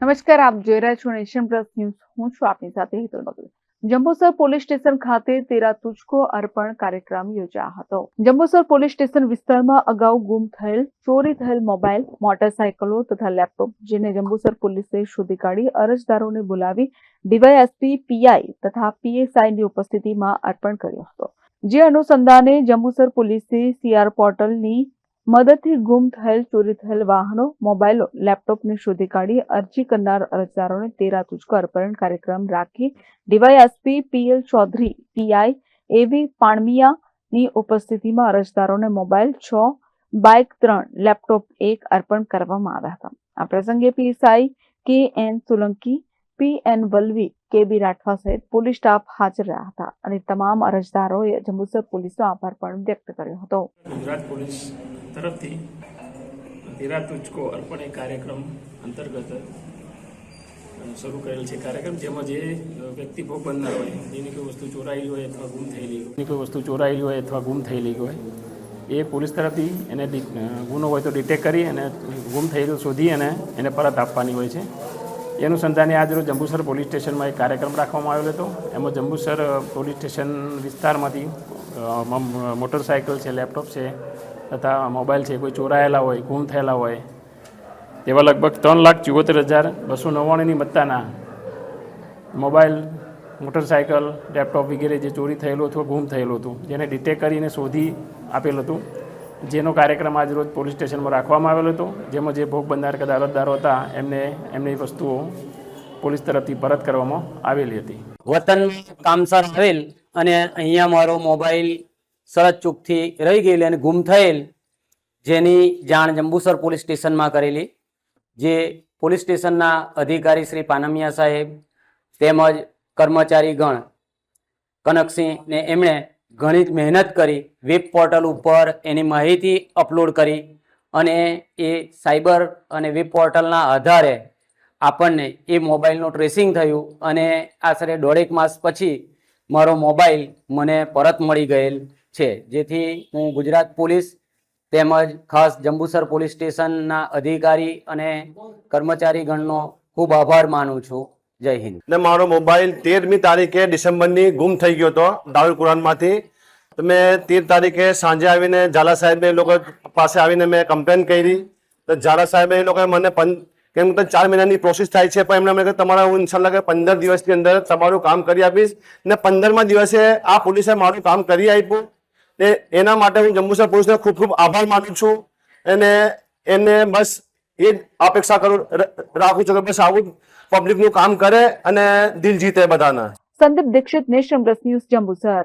નમસ્કાર, આપ જોઈ રહ્યા છો નેશન પ્લસ ન્યૂઝ. હું છું આપની સાથે હેતલ બગલ. જંબુસર પોલીસ સ્ટેશન ખાતે તેરા તુચકો અર્પણ કાર્યક્રમ યોજાયો હતો. જંબુસર પોલીસ સ્ટેશન વિસ્તારમાં અગાઉ ગુમ થયેલ, ચોરી થયેલ મોબાઈલ, મોટરસાયકલો તથા લેપટોપ, જેને જંબુસર પોલીસે શોધી કાઢી અરજદારોને બોલાવી ડીવાયએસપી, પીઆઈ તથા પીએસઆઈની ઉપસ્થિતિમાં અર્પણ કર્યો હતો. જે અનુસંધાને જંબુસર પોલીસે સીઆર પોર્ટલની મદદથી ગુમ થયેલ, ચોરી થયેલ વાહનો, મોબાઈલો, લેપટોપને શોધી કાઢી, અરજી કરનાર અરજદારોને તેરા તુજકો અર્પણ કાર્યક્રમ રાખી DYSP PL Chaudhary PI AV પાણમિયાની ઉપસ્થિતિમાં અરજદારોને મોબાઈલ છ બાઇક ત્રણ, લેપટોપ એક અર્પણ કરવામાં આવ્યા હતા. આ પ્રસંગે PSI K N Solanki, P N Valvi, K B Rathwa સહિત પોલીસ સ્ટાફ હાજર રહ્યા હતા અને તમામ અરજદારોએ જંબુસર પોલીસનો આભાર પણ વ્યક્ત કર્યો હતો. ગુજરાત પોલીસ તરફથી ધીરા તુચકો અર્પણ એક કાર્યક્રમ અંતર્ગત શરૂ કરેલ છે કાર્યક્રમ, જેમાં જે વ્યક્તિ ભોગ બનનાર હોય, જેની કોઈ વસ્તુ ચોરાયેલી હોય અથવા ગુમ થયેલી હોય કોઈ વસ્તુ ચોરાયેલી હોય અથવા ગુમ થયેલી હોય, એ પોલીસ તરફથી એને ગુનો હોય તો ડિટેક કરી અને ગુમ થયેલું શોધી અને એને પરત આપવાની હોય છે. એ અનુસંધાને આજરોજ જંબુસર પોલીસ સ્ટેશનમાં એક કાર્યક્રમ રાખવામાં આવેલો હતો. એમાં જંબુસર પોલીસ સ્ટેશન વિસ્તારમાંથી મોટરસાયકલ છે, લેપટોપ છે, તથા મોબાઈલ છે, કોઈ ચોરાયેલા હોય, ગુમ થયેલા હોય તેવા લગભગ ત્રણ લાખ ચુંવોતેર હજાર બસો નવ્વાણુંની મત્તાના મોબાઈલ, મોટરસાયકલ, લેપટોપ વગેરે જે ચોરી થયેલું અથવા ગુમ થયેલું હતું, જેને ડિટેક્ટ કરીને શોધી આપેલું હતું. જેનો કાર્યક્રમ આજ રોજ પોલીસ સ્ટેશનમાં રાખવામાં આવેલો હતો, જેમાં જે ભોગ બનનાર કે અરજદારો હતા, એમને, એમની વસ્તુઓ પોલીસ તરફથી પરત કરવામાં આવેલી હતી. વતન કામસર આવેલ અને અહીંયા મારો મોબાઈલ સરત ચૂકથી રહી ગયેલ અને ગુમ થયેલ, જેની જાણ જંબુસર પોલીસ સ્ટેશનમાં કરેલી, જે પોલીસ સ્ટેશનના અધિકારી શ્રી પાનમિયા સાહેબ તેમજ કર્મચારીગણ ગણ કનકસિંહને એમણે ઘણી જ મહેનત કરી, વેબ પોર્ટલ ઉપર એની માહિતી અપલોડ કરી અને એ સાયબર અને વેબ પોર્ટલના આધારે આપણને એ મોબાઈલનું ટ્રેસિંગ થયું અને આશરે દોઢેક માસ પછી મારો મોબાઈલ મને પરત મળી ગયેલ છે. જેથી હું ગુજરાત પોલીસ તેમજ ખાસ જંબુસર પોલીસ સ્ટેશનના અધિકારી અને કર્મચારીગણનો ખૂબ આભાર માનું છું. જય હિન્દ. ને મારો મોબાઈલ તેરમી તારીખે ડિસેમ્બરની ગુમ થઈ ગયો હતો દારૂલ કુરાનમાંથી. તો મેં તેર તારીખે સાંજે આવીને ઝાલા સાહેબને એ લોકો પાસે આવીને મેં કમ્પ્લેન કરી. તો ઝાલા સાહેબે એ લોકોએ મને કેમ કે ચાર મહિનાની પ્રોસેસ થાય છે, પણ એમણે મને તમારા હું ઇન્શાલ્લાહ કે પંદર દિવસની અંદર તમારું કામ કરી આપીશ ને પંદરમા દિવસે આ પોલીસે મારું કામ કરી આપ્યું. ને એના માટે હું જંબુસર પોલીસને ખૂબ ખૂબ આભાર માનું છું અને એને બસ એ જ અપેક્ષા કરું રાખું છું કે બસ આવું પબ્લિકનું કામ કરે અને દિલ જીતે બધાના. Sandeep Dixit, national news, Jambusar.